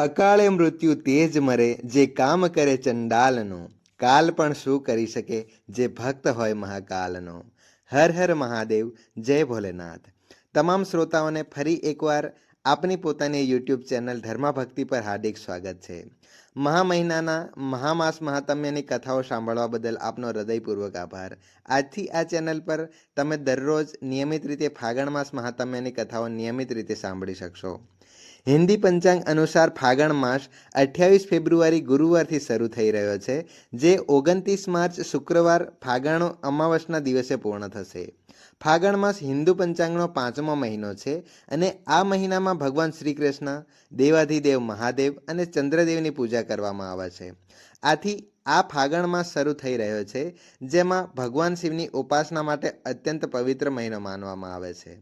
અકાળે મૃત્યુ તેજ મરે જે કામ કરે ચંડાલનો. કાલ પણ શું કરી શકે જે ભક્ત હોય મહાકાલનો? હર હર મહાદેવ, જય ભોલેનાથ. તમામ શ્રોતાઓને ફરી એકવાર આપની પોતાની યુટ્યુબ ચેનલ ધર્માભક્તિ પર હાર્દિક સ્વાગત છે. મહા મહિનાના મહામાસ મહાત્મ્યની કથાઓ સાંભળવા બદલ આપનો હૃદયપૂર્વક આભાર. આજથી આ ચેનલ પર તમે દરરોજ નિયમિત રીતે ફાગણ માસ મહાત્મ્યની કથાઓ નિયમિત રીતે સાંભળી શકશો. હિન્દી પંચાંગ અનુસાર ફાગણ માસ અઠ્યાવીસ ફેબ્રુઆરી ગુરુવારથી શરૂ થઈ રહ્યો છે, જે ઓગણત્રીસ માર્ચ શુક્રવાર ફાગણ અમાવસના દિવસે પૂર્ણ થશે. ફાગણ માસ હિન્દુ પંચાંગનો પાંચમો મહિનો છે અને આ મહિનામાં ભગવાન શ્રી કૃષ્ણ દેવાધિદેવ મહાદેવ અને ચંદ્રદેવની પૂજા કરવામાં આવે છે. આથી આ ફાગણ માસ શરૂ થઈ રહ્યો છે, જેમાં ભગવાન શિવની ઉપાસના માટે અત્યંત પવિત્ર મહિનો માનવામાં આવે છે.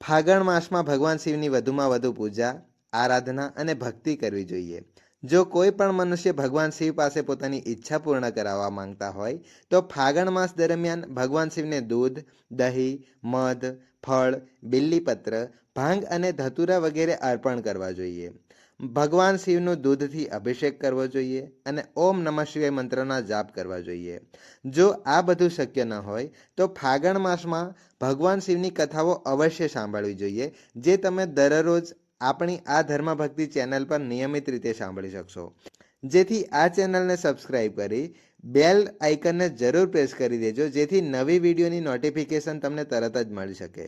ફાગણ માસમાં ભગવાન શિવની વધુમાં વધુ પૂજા, આરાધના અને ભક્તિ કરવી જોઈએ. જો કોઈ પણ મનુષ્ય ભગવાન શિવ પાસે પોતાની ઈચ્છા પૂર્ણ કરાવવા માંગતા હોય, તો ફાગણ માસ દરમિયાન ભગવાન શિવને દૂધ, દહીં, મધ, ફળ, બિલ્લીપત્ર, ભાંગ અને ધતુરા વગેરે અર્પણ કરવા જોઈએ. ભગવાન શિવનું દૂધથી અભિષેક કરવો જોઈએ અને ઓમ નમઃ શિવાય મંત્રના જાપ કરવા જોઈએ. જો આ બધું શક્ય ન હોય, તો ફાગણ માસમાં ભગવાન શિવની કથાઓ અવશ્ય સાંભળવી જોઈએ, જે તમે દરરોજ આપણી આ ધર્મભક્તિ ચેનલ પર નિયમિત રીતે સાંભળી શકશો. જેથી આ ચેનલને સબસ્ક્રાઇબ કરી બેલ આઇકનને જરૂર પ્રેસ કરી દેજો, જેથી નવી વિડીયોની નોટિફિકેશન તમને તરત જ મળી શકે.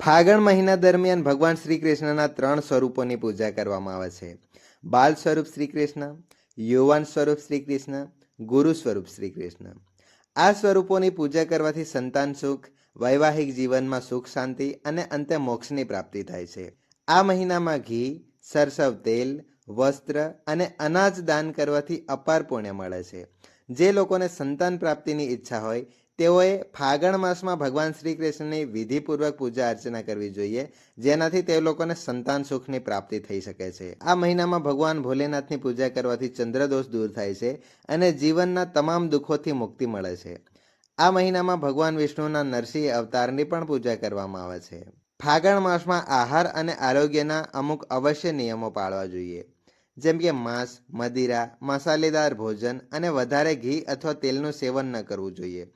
ફાગણ મહિના દરમિયાન ભગવાન શ્રી કૃષ્ણના ત્રણ સ્વરૂપોની પૂજા કરવામાં આવે છે. બાલ સ્વરૂપ શ્રી કૃષ્ણ, યુવાન સ્વરૂપ શ્રી કૃષ્ણ, ગુરુ સ્વરૂપ શ્રી કૃષ્ણ. આ સ્વરૂપોની પૂજા કરવાથી સંતાન સુખ, વૈવાહિક જીવનમાં સુખ શાંતિ અને અંતે મોક્ષની પ્રાપ્તિ થાય છે. આ મહિનામાં ઘી, સરસવ તેલ, વસ્ત્ર અને અનાજ દાન કરવાથી અપાર પુણ્ય મળે છે. જે લોકોને સંતાન પ્રાપ્તિની ઈચ્છા હોય તેઓએ ફાગણ માસમાં ભગવાન શ્રી કૃષ્ણની વિધિપૂર્વક પૂજા અર્ચના કરવી જોઈએ, જેનાથી તે લોકોને સંતાન સુખની પ્રાપ્તિ થઈ શકે છે. આ મહિનામાં ભગવાન ભોલેનાથની પૂજા કરવાથી ચંદ્રદોષ દૂર થાય છે અને જીવનના તમામ દુઃખોથી મુક્તિ મળે છે. આ મહિનામાં ભગવાન વિષ્ણુના નરસિંહ અવતારની પણ પૂજા કરવામાં આવે છે. ફાગણ માસમાં આહાર અને આરોગ્યના અમુક અવશ્ય નિયમો પાળવા જોઈએ. જેમ કે માંસ, મદિરા, મસાલેદાર ભોજન અને વધારે ઘી અથવા તેલનું સેવન ન કરવું જોઈએ.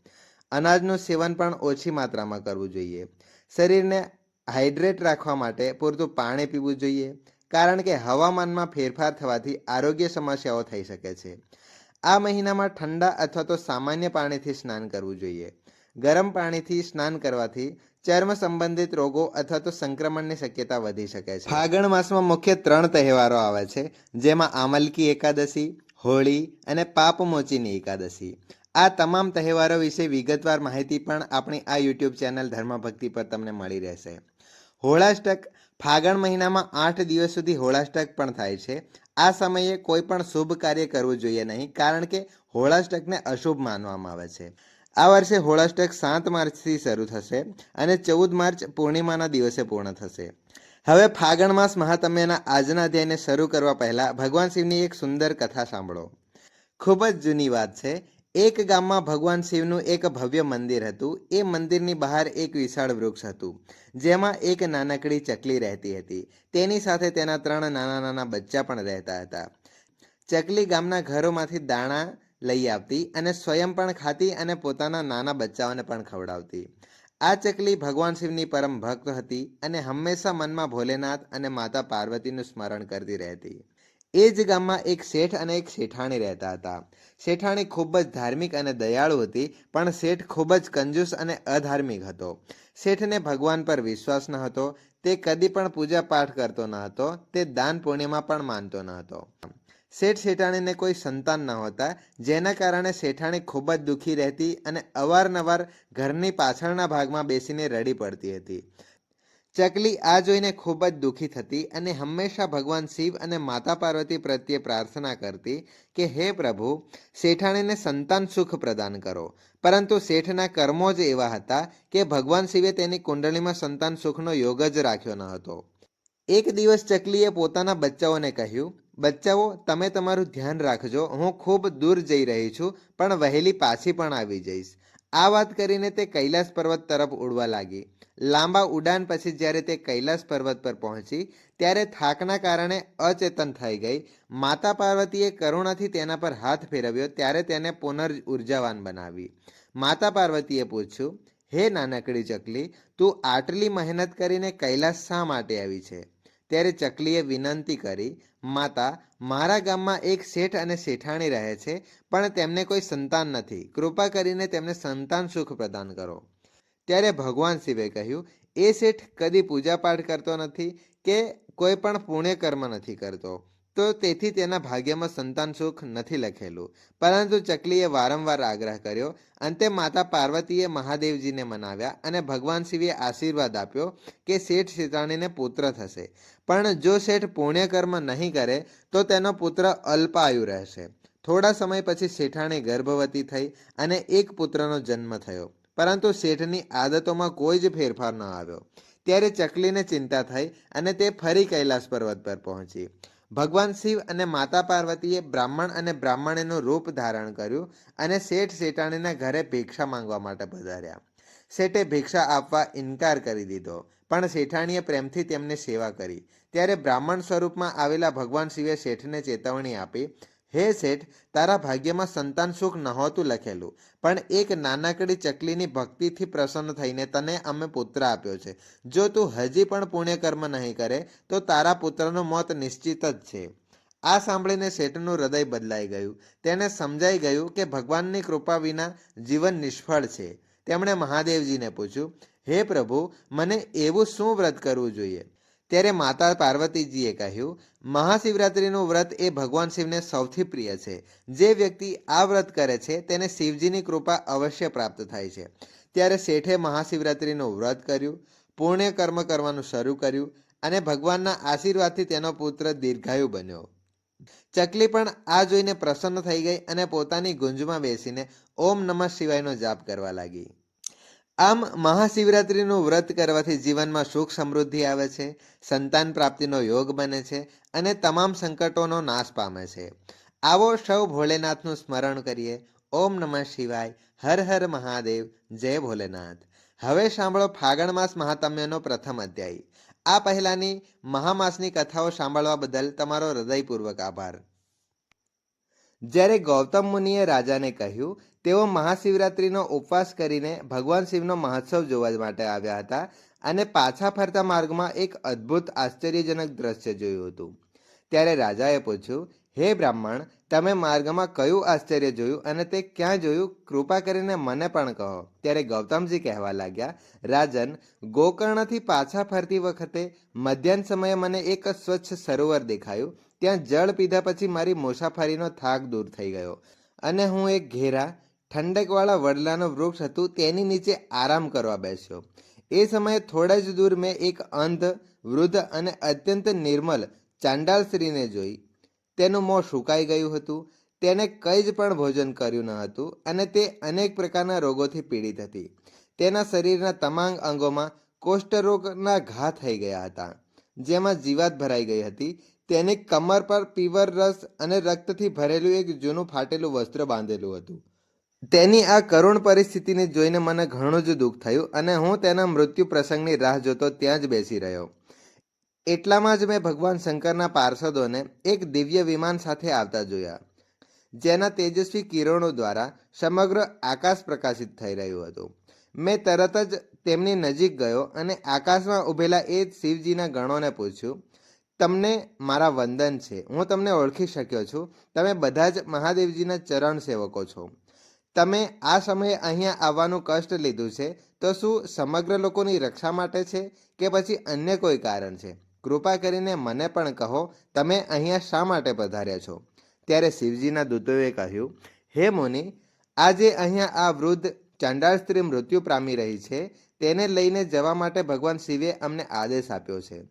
અનાજનું સેવન પણ ઓછી માત્રામાં કરવું જોઈએ. શરીરને હાઇડ્રેટ રાખવા માટે પૂરતું પાણી પીવું જોઈએ, કારણ કે હવામાનમાં ફેરફાર થવાથી આરોગ્ય સમસ્યાઓ થઈ શકે છે. આ મહિનામાં ઠંડા અથવા તો સામાન્ય પાણીથી સ્નાન કરવું જોઈએ. ગરમ પાણીથી સ્નાન કરવાથી ચર્મ સંબંધિત રોગો અથવા તો સંક્રમણની શક્યતા વધી શકે છે. ફાગણ માસમાં મુખ્ય ત્રણ તહેવારો આવે છે, જેમાં આમલકી એકાદશી, હોળી અને પાપમોચીની એકાદશી. આ તમામ તહેવારો વિશે વિગતવાર માહિતી પણ આપણી આ યુટ્યુબ ચેનલ ધર્મભક્તિ પર તમને મળી રહેશે. હોળાષ્ટક, ફાગણ મહિનામાં આઠ દિવસ સુધી હોળાષ્ટક પણ થાય છે. આ સમયે કોઈ પણ શુભ કાર્ય કરવું જોઈએ નહીં, કારણ કે હોળાષ્ટકને અશુભ માનવામાં આવે છે. આ વર્ષે હોળાષ્ટક સાત માર્ચથી શરૂ થશે અને ચૌદ માર્ચ પૂર્ણિમાના દિવસે પૂર્ણ થશે. હવે ફાગણ માસ મહાતમ્યના આજના અધ્યાયને શરૂ કરવા પહેલાં ભગવાન શિવની એક સુંદર કથા સાંભળો. ખૂબ જ જૂની વાત છે. એક ગામમાં ભગવાન શિવનું એક ભવ્ય મંદિર હતું. એ મંદિરની બહાર એક વિશાળ વૃક્ષ હતું, જેમાં એક નાનકડી ચકલી રહેતી હતી. તેની સાથે તેના ત્રણ નાના નાના બચ્ચા પણ રહેતા હતા. ચકલી ગામના ઘરોમાંથી દાણા લઈ આવતી અને સ્વયં પણ ખાતી અને પોતાના નાના બચ્ચાઓને પણ ખવડાવતી. આ ચકલી ભગવાન શિવની પરમ ભક્ત હતી અને હંમેશા મનમાં ભોલેનાથ અને માતા પાર્વતીનું સ્મરણ કરતી રહેતી. એ જ ગામમાં એક શેઠ અને એક શેઠાણી રહેતા હતા. શેઠાણી ખૂબ જ ધાર્મિક અને દયાળુ હતી, પણ શેઠ ખૂબ જ કંજૂસ અને અધાર્મિક હતો. શેઠને ભગવાન પર વિશ્વાસ ન હતો, તે કદી પણ પૂજા પાઠ કરતો ન હતો, તે દાન પુણ્યમાં પણ માનતો ન હતો. શેઠ શેઠાણીને કોઈ સંતાન ન હોતા, જેના કારણે શેઠાણી ખૂબ જ દુઃખી રહેતી અને અવારનવાર ઘરની પાછળના ભાગમાં બેસીને રડી પડતી હતી. ચકલી આ જોઈને ખૂબ જ દુઃખી થતી અને હંમેશા ભગવાન શિવ અને માતા પાર્વતી પ્રત્યે પ્રાર્થના કરતી કે, હે પ્રભુ, શેઠાણીને સંતાન સુખ પ્રદાન કરો. પરંતુ શેઠના કર્મો જ એવા હતા કે ભગવાન શિવે તેની કુંડળીમાં સંતાન સુખનો યોગ જ રાખ્યો ન હતો. એક દિવસ ચકલીએ પોતાના બચ્ચાઓને કહ્યું, બચ્ચાઓ, તમે તમારું ધ્યાન રાખજો, હું ખૂબ દૂર જઈ રહી છું, પણ વહેલી પાછી પણ આવી જઈશ. આ વાત કરીને તે કૈલાસ પર્વત તરફ ઉડવા લાગી. લાંબા ઉડાન પછી જ્યારે તે કૈલાસ પર્વત પર પહોંચી, ત્યારે થાકના કારણે અચેતન થઈ ગઈ. માતા પાર્વતીએ કરુણાથી તેના પર હાથ ફેરવ્યો, ત્યારે તેને પુનર્ ઉર્જાવાન બનાવી. માતા પાર્વતીએ પૂછ્યું, હે નાનકડી ચકલી, તું આટલી મહેનત કરીને કૈલાસ શા માટે આવી છે? ત્યારે ચકલીએ વિનંતી કરી, માતા, મારા ગામમાં એક શેઠ અને શેઠાણી રહે છે, પણ તેમને કોઈ સંતાન નથી. કૃપા કરીને તેમને સંતાન સુખ પ્રદાન કરો. ત્યારે ભગવાન શિવે કહ્યું, એ શેઠ કદી પૂજાપાઠ કરતો નથી કે કોઈ પણ પુણ્ય કર્મ નથી કરતો. તો તેથી તેના ભાગ્યમાં સંતાન સુખ નથી લખેલું. પરંતુ ચકલીએ વારંવાર આગ્રહ કર્યો. અંતે માતા પાર્વતીએ મહાદેવજીને મનાવ્યા અને ભગવાન શિવે આશીર્વાદ આપ્યો કે શેઠ શીતાણીને પુત્ર થશે. પણ જો શેઠ પુણ્ય કર્મ નહીં કરે, તો તેનો પુત્ર અલ્પાયુ રહેશે. થોડા સમય પછી શેઠાણી ગર્ભવતી થઈ અને એક પુત્રનો જન્મ થયો. પરંતુ શેઠની આદતોમાં કોઈ જ ફેરફાર ન આવ્યો. ત્યારે ચકલીને ચિંતા થઈ અને તે ફરી કૈલાસ પર્વત પર પહોંચી. ભગવાન શિવ અને માતા પાર્વતીએ બ્રાહ્મણ અને બ્રાહ્મણીનું રૂપ ધારણ કર્યું અને શેઠ શેઠાણીના ઘરે ભિક્ષા માંગવા માટે પધાર્યા. શેઠે ભિક્ષા આપવા ઇનકાર કરી દીધો, પણ શેઠાણીએ પ્રેમથી તેમની સેવા કરી. ત્યારે બ્રાહ્મણ સ્વરૂપમાં આવેલા ભગવાન શિવે શેઠને ચેતવણી આપી હે શેઠ, તારા ભાગ્યમાં સંતાન સુખ નહોતું લખેલું, પણ એક નાનકડી ચકલીની ભક્તિથી પ્રસન્ન થઈને તને અમે પુત્ર આપ્યો છે. જો તું હજી પણ પુણ્યકર્મ નહીં કરે, તો તારા પુત્રનું મોત નિશ્ચિત જ છે. આ સાંભળીને શેઠનું હૃદય બદલાઈ ગયું. તેને સમજાઈ ગયું કે ભગવાનની કૃપા વિના જીવન નિષ્ફળ છે. તેમણે મહાદેવજીને પૂછ્યું, હે પ્રભુ, મને એવું શું વ્રત કરવું જોઈએ? ત્યારે માતા પાર્વતીજીએ કહ્યું, મહાશિવરાત્રિનું વ્રત એ ભગવાન શિવને સૌથી પ્રિય છે. જે વ્યક્તિ આ વ્રત કરે છે, તેને શિવજીની કૃપા અવશ્ય પ્રાપ્ત થાય છે. ત્યારે શેઠે મહાશિવરાત્રિનું વ્રત કર્યું, પુણ્ય કર્મ કરવાનું શરૂ કર્યું અને ભગવાનના આશીર્વાદથી તેનો પુત્ર દીર્ઘાયુ બન્યો. ચકલી પણ આ જોઈને પ્રસન્ન થઈ ગઈ અને પોતાની ગુંજમાં બેસીને ઓમ નમઃ શિવાયનો જાપ કરવા લાગી. આમ મહાશિવરાત્રિનું વ્રત કરવાથી જીવનમાં સુખ સમૃદ્ધિ આવે છે, સંતાન પ્રાપ્તિનો યોગ બને છે અને તમામ સંકટોનો નાશ પામે છે. આવો સૌ ભોલેનાથનું સ્મરણ કરીએ. ઓમ નમઃ શિવાય. હર હર મહાદેવ. જય ભોલેનાથ. હવે સાંભળો ફાગણ માસ મહાત્મ્યનો પ્રથમ અધ્યાય. આ પહેલાની મહામાસની કથાઓ સાંભળવા બદલ તમારો હૃદયપૂર્વક આભાર. જ્યારે ગૌતમ મુનિએ રાજાને કહ્યું, તેઓ મહાશિવરાત્રિનો ઉપવાસ કરીને ભગવાન શિવનો મહોત્સવ જોવા માટે આવ્યા હતા અને પાછા ફરતા માર્ગમાં એક અદ્ભુત આશ્ચર્યજનક દ્રશ્ય જોયું હતું. ત્યારે રાજાએ પૂછ્યું હે બ્રાહ્મણ, તમે માર્ગમાં કયું આશ્ચર્ય જોયું અને તે ક્યાં જોયું કૃપા કરીને મને પણ કહો. ત્યારે ગૌતમજી કહેવા લાગ્યા, રાજન, ગોકર્ણથી પાછા ફરતી વખતે મધ્યાહન સમયે મને એક સ્વચ્છ સરોવર દેખાયું. ત્યાં જળ પીધા પછી મારી મુસાફરીનો થાક દૂર થઈ ગયો. અને હું એક ઘેરા, ઠંડકવાળા વડલાનું વૃક્ષ હતું, તેની નીચે આરામ કરવા બેસ્યો. એ સમયે થોડા જ દૂર મેં એક અંધ, વૃદ્ધ અને અત્યંત નિર્મલ ચાંડાલ સ્ત્રીને જોઈ. તેનું મોં સુકાઈ ગયું હતું. તેને કંઈ જ પણ ભોજન કર્યું ન હતું અને તે અનેક પ્રકારના રોગોથી પીડિત હતી. તેના શરીરના તમામ અંગોમાં કોષ્ઠરોગના ઘા થઈ ગયા હતા, જેમાં જીવાત ભરાઈ ગઈ હતી. તેની કમર પર પીવર રસ અને રક્તથી ભરેલું એક જૂનું ફાટેલું વસ્ત્ર બાંધેલું હતું. તેની આ કરુણ પરિસ્થિતિને જોઈને મને ઘણું જ દુઃખ થયું અને હું તેના મૃત્યુ પ્રસંગની રાહ જોતો ત્યાં જ બેસી રહ્યો. એટલામાં જ મેં ભગવાન શંકરના પાર્ષદોને એક દિવ્ય વિમાન સાથે આવતા જોયા, જેના તેજસ્વી કિરણો દ્વારા સમગ્ર આકાશ પ્રકાશિત થઈ રહ્યું હતું. મેં તરત જ તેમની નજીક ગયો અને આકાશમાં ઊભેલા એ શિવજીના ગણોને પૂછ્યું, તમને મારા વંદન છે. હું તમને ઓળખી શક્યો છું. તમે બધા જ મહાદેવજીના ચરણ સેવકો છો. તમે આ સમયે અહીંયા આવવાનું કષ્ટ લીધું છે. તો શું સમગ્ર લોકોની રક્ષા માટે છે કે પછી અન્ય કોઈ કારણ છે? કૃપા કરીને મને પણ કહો, તમે અહીંયા શા માટે પધાર્યા છો? ત્યારે શિવજીના દૂતોએ કહ્યું, હે મુનિ, આજે અહીંયા આ વૃદ્ધ ચાંડાળ સ્ત્રી મૃત્યુ પામી રહી છે, તેને લઈને જવા માટે ભગવાન શિવે અમને આદેશ આપ્યો છે.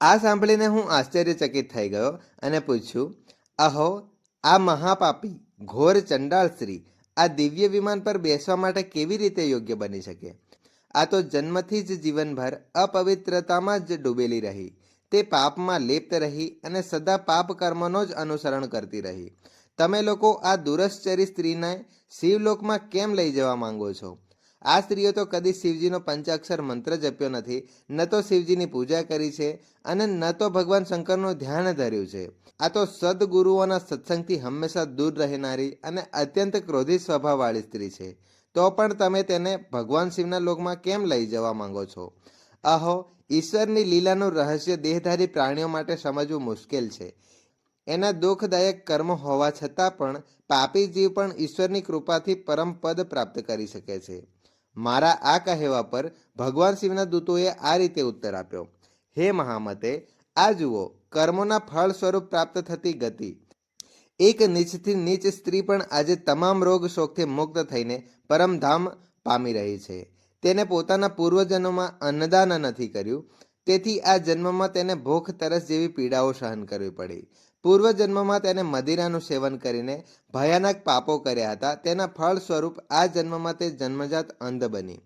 આ સાંભળીને હું આશ્ચર્યચકિત થઈ ગયો અને પૂછ્યું, અહો, આ મહાપાપી, ઘોર ચંડાળ સ્ત્રી, આ દિવ્ય વિમાન પર બેસવા માટે કેવી રીતે યોગ્ય બની શકે? આ તો જન્મથી જ જીવનભર અપવિત્રતામાં જ ડૂબેલી રહી. તે પાપમાં લિપ્ત રહી અને સદા પાપ કર્મનો જ અનુસરણ કરતી રહી. તમે લોકો આ દુરશ્ચરી સ્ત્રીને શિવલોકમાં કેમ લઈ જવા માંગો છો? આ સ્ત્રીઓ તો કદી શિવજીનો પંચાક્ષર મંત્ર જપ્યો નથી, ન તો શિવજીની પૂજા કરી છે અને ન તો ભગવાન શંકરનું ધ્યાન ધર્યું છે. આ તો સદગુરુઓના સત્સંગથી હંમેશા દૂર રહેનારી અને અત્યંત ક્રોધિત સ્વભાવવાળી સ્ત્રી છે. તો પણ તમે તેને ભગવાન શિવના લોકમાં કેમ લઈ જવા માંગો છો? અહો ઈશ્વરની લીલાનું રહસ્ય દેહધારી પ્રાણીઓ માટે સમજવું મુશ્કેલ છે. એના દુઃખદાયક કર્મ હોવા છતાં પણ પાપી જીવ પણ ઈશ્વરની કૃપાથી પરમ પદ પ્રાપ્ત કરી શકે છે. મારા આ કહેવા પર ભગવાન શિવના દૂતોએ આ રીતે ઉત્તર આપ્યો. હે મહામતે, આ જુઓ, કર્મોના ફળ સ્વરૂપ પ્રાપ્ત થતી ગતિ. એક નીચથી નીચ સ્ત્રી પણ આજે તમામ રોગ શોકથી મુક્ત થઈને પરમધામ પામી રહી છે. તેને પોતાના પૂર્વજન્મમાં અન્નદાન નથી કર્યું. તેથી આ જન્મમાં તેને ભૂખ, તરસ જેવી પીડાઓ સહન કરવી પડી. પૂર્વજન્મમાં તેને મદિરાનું સેવન કરીને ભયાનક પાપો કર્યા હતા. તેના ફળ સ્વરૂપ આ જન્મમાં તે જન્મજાત અંધ બની.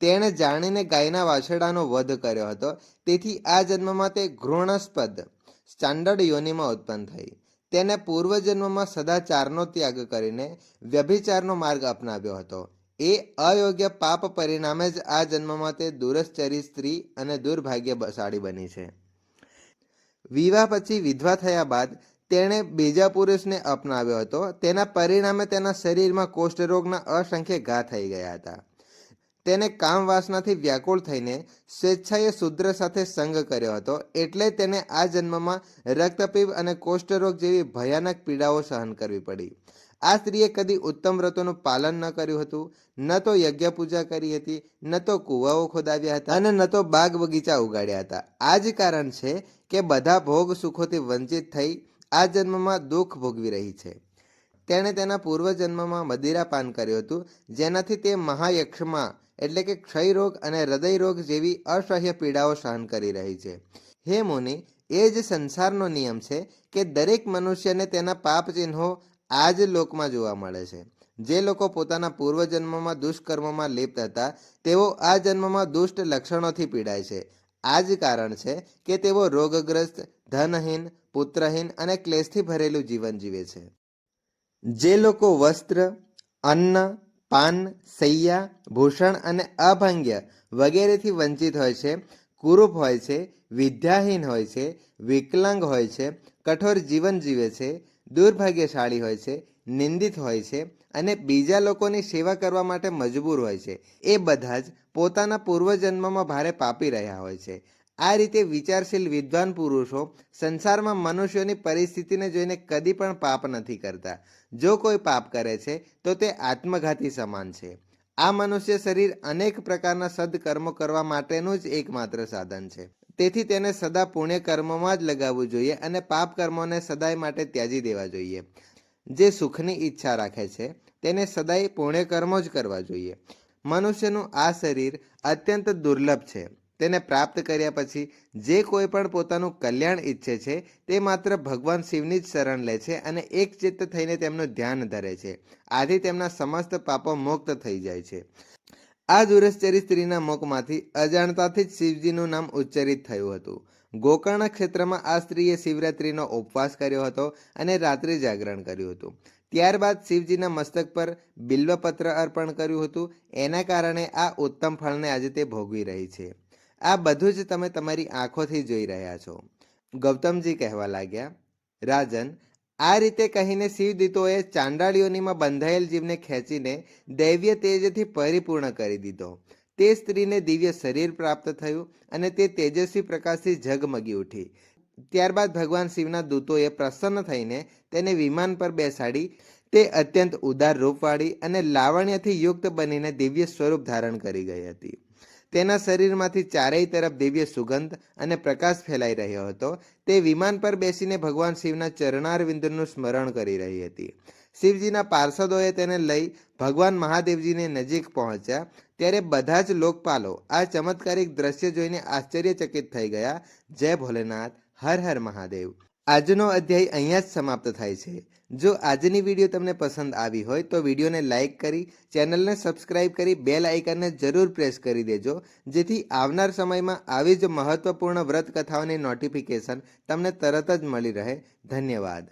તેણે જાણીને ગાયના વાછરડાનો વધ કર્યો હતો. તેથી આ જન્મમાં તે ઘૃણાસ્પદ સ્ટાન્ડર્ડ યોનિમાં ઉત્પન્ન થઈ. તેને પૂર્વજન્મમાં સદાચારનો ત્યાગ કરીને વ્યભિચારનો માર્ગ અપનાવ્યો હતો. એ અયોગ્ય પાપ પરિણામે જ આ જન્મમાં તે દુરશ્ચરી સ્ત્રી અને દુર્ભાગ્યશાળી બની છે. વિવાહ પછી વિધવા થયા બાદ તેણે બીજા પુરુષને અપનાવ્યો હતો. તેના પરિણામે તેના શરીરમાં કોષ્ઠરોગના અસંખ્ય ઘા થઈ ગયા હતા. તેને કામ વાસનાથી વ્યાકુળ થઈને સ્વેચ્છાએ શુદ્ર સાથે સંગ કર્યો હતો. એટલે તેને આ જન્મમાં રક્તપીપ અને કોષ્ઠરોગ જેવી ભયાનક પીડાઓ સહન કરવી પડી. આ સ્ત્રીએ કદી ઉત્તમ વ્રતોનું પાલન ન કર્યું હતું. ન તો યજ્ઞ પૂજા કરી હતી, ન તો કુવાઓ ખોદાવ્યા હતા અને ન તો બાગ બગીચા ઉગાડ્યા હતા. આ જ કારણ છે કે બધા ભોગ સુખોથી વંચિત થઈ આ જન્મમાં દુઃખ ભોગવી રહી છે. તેણે તેના પૂર્વજન્મમાં મદિરાપાન કર્યું હતું, જેનાથી તે મહાયક્ષમાં એટલે કે ક્ષયરોગ અને હૃદયરોગ જેવી અસહ્ય પીડાઓ સહન કરી રહી છે. હે મુનિ, એ જ સંસારનો નિયમ છે કે દરેક મનુષ્યને તેના પાપ ચિહ્નો આ જ લોકમાં જોવા મળે છે. જે લોકો પોતાના પૂર્વજન્મમાં દુષ્કર્મમાં લિપ્ત હતા, તેઓ આ જન્મમાં દુષ્ટ લક્ષણોથી પીડાય છે. આ જ કારણ છે કે તેઓ રોગગ્રસ્ત, ધનહીન, પુત્રહીન અને ક્લેશથી ભરેલું જીવન જીવે છે. જે લોકો વસ્ત્ર, અન્ન પાન, સૈયા, ભૂષણ અને અભંગ્ય વગેરેથી વંચિત હોય છે. કુરૂપ હોય છે, વિદ્યાહીન હોય છે, વિકલાંગ હોય છે, કઠોર જીવન જીવે છે, દુર્ભાગ્યશાળી હોય છે, નિંદિત હોય છે અને બીજા લોકોની સેવા કરવા માટે મજબૂર હોય છે. એ બધા જ પોતાના પૂર્વજન્મમાં ભારે પાપી રહ્યા હોય છે. આ રીતે વિચારશીલ વિદ્વાન પુરુષો સંસારમાં મનુષ્યોની પરિસ્થિતિને જોઈને કદી પણ પાપ નથી કરતા. જો કોઈ પાપ કરે છે, તો તે આત્મઘાતી સમાન છે. આ મનુષ્ય શરીર અનેક પ્રકારના સદકર્મો કરવા માટેનું જ એકમાત્ર સાધન છે. તેથી તેને સદા પુણ્ય કર્મોમાં જ લગાવવું જોઈએ અને પાપ કર્મોને સદાય માટે ત્યાજી દેવા જોઈએ. જે સુખની ઈચ્છા રાખે છે, તેને સદાય પુણ્ય કર્મો જ કરવા જોઈએ. મનુષ્યનું આ શરીર અત્યંત દુર્લભ છે. તેને પ્રાપ્ત કર્યા પછી જે કોઈ પણ પોતાનું કલ્યાણ ઈચ્છે છે, તે માત્ર ભગવાન શિવની જ શરણ લે છે અને એક ચિત્ત થઈને તેમનું ધ્યાન ધરે છે. આથી તેમના સમસ્ત પાપો મુક્ત થઈ જાય છે. આ દુરશ્ચરી સ્ત્રીના મુખમાંથી અજાણતાથી જ શિવજીનું નામ ઉચ્ચરિત થયું હતું. ગોકર્ણ ક્ષેત્રમાં આ સ્ત્રીએ શિવરાત્રિનો ઉપવાસ કર્યો હતો અને રાત્રિ જાગરણ કર્યું હતું. ત્યારબાદ શિવજીના મસ્તક પર બિલ્વપત્ર અર્પણ કર્યું હતું. એના કારણે આ ઉત્તમ ફળને આજે તે ભોગવી રહી છે. આ બધું જ તમે તમારી આંખોથી જોઈ રહ્યા છો. ગૌતમજી કહેવા લાગ્યા, રાજન, આ રીતે કહીને શિવદીતોએ ચાંડાળીઓનીમાં બંધાયેલ જીવને ખેંચીને દૈવ્ય તેજથી પરિપૂર્ણ કરી દીધો. તે સ્ત્રીને દિવ્ય શરીર પ્રાપ્ત થયું અને તે તેજસ્વી પ્રકાશથી ઝગમગી ઉઠી. ત્યારબાદ ભગવાન શિવના દૂતોએ પ્રસન્ન થઈને તેને વિમાન પર બેસાડી, તે અત્યંત ઉદાર રૂપવાળી અને લાવણ્યથી યુક્ત બનીને દિવ્ય સ્વરૂપ ધારણ કરી ગઈ હતી. તેના શરીરમાંથી ચારેય તરફ દિવ્ય સુગંધ અને પ્રકાશ ફેલાઈ રહ્યો હતો. તે વિમાન પર બેસીને ભગવાન શિવના ચરણારવિંદનું સ્મરણ કરી રહી હતી. શિવજીના પાર્ષદોએ તેને લઈ ભગવાન મહાદેવજીને નજીક પહોંચ્યા. ત્યારે બધા જ લોકપાલો આ ચમત્કારિક દ્રશ્ય જોઈને આશ્ચર્યચકિત થઈ ગયા. જય ભોલેનાથ, હર હર મહાદેવ. આજનો અધ્યાય અહીંયા જ સમાપ્ત થાય છે. જો આજની વીડિયો તમને પસંદ આવી હોય તો વિડીયોને લાઇક કરી, ચેનલને સબસ્ક્રાઇબ કરી બેલ આઇકનને જરૂર પ્રેસ કરી દેજો. જેથી આવનાર સમયમાં આવી જ મહત્વપૂર્ણ વ્રત કથાઓની નોટિફિકેશન તમને તરત જ મળી રહે. ધન્યવાદ.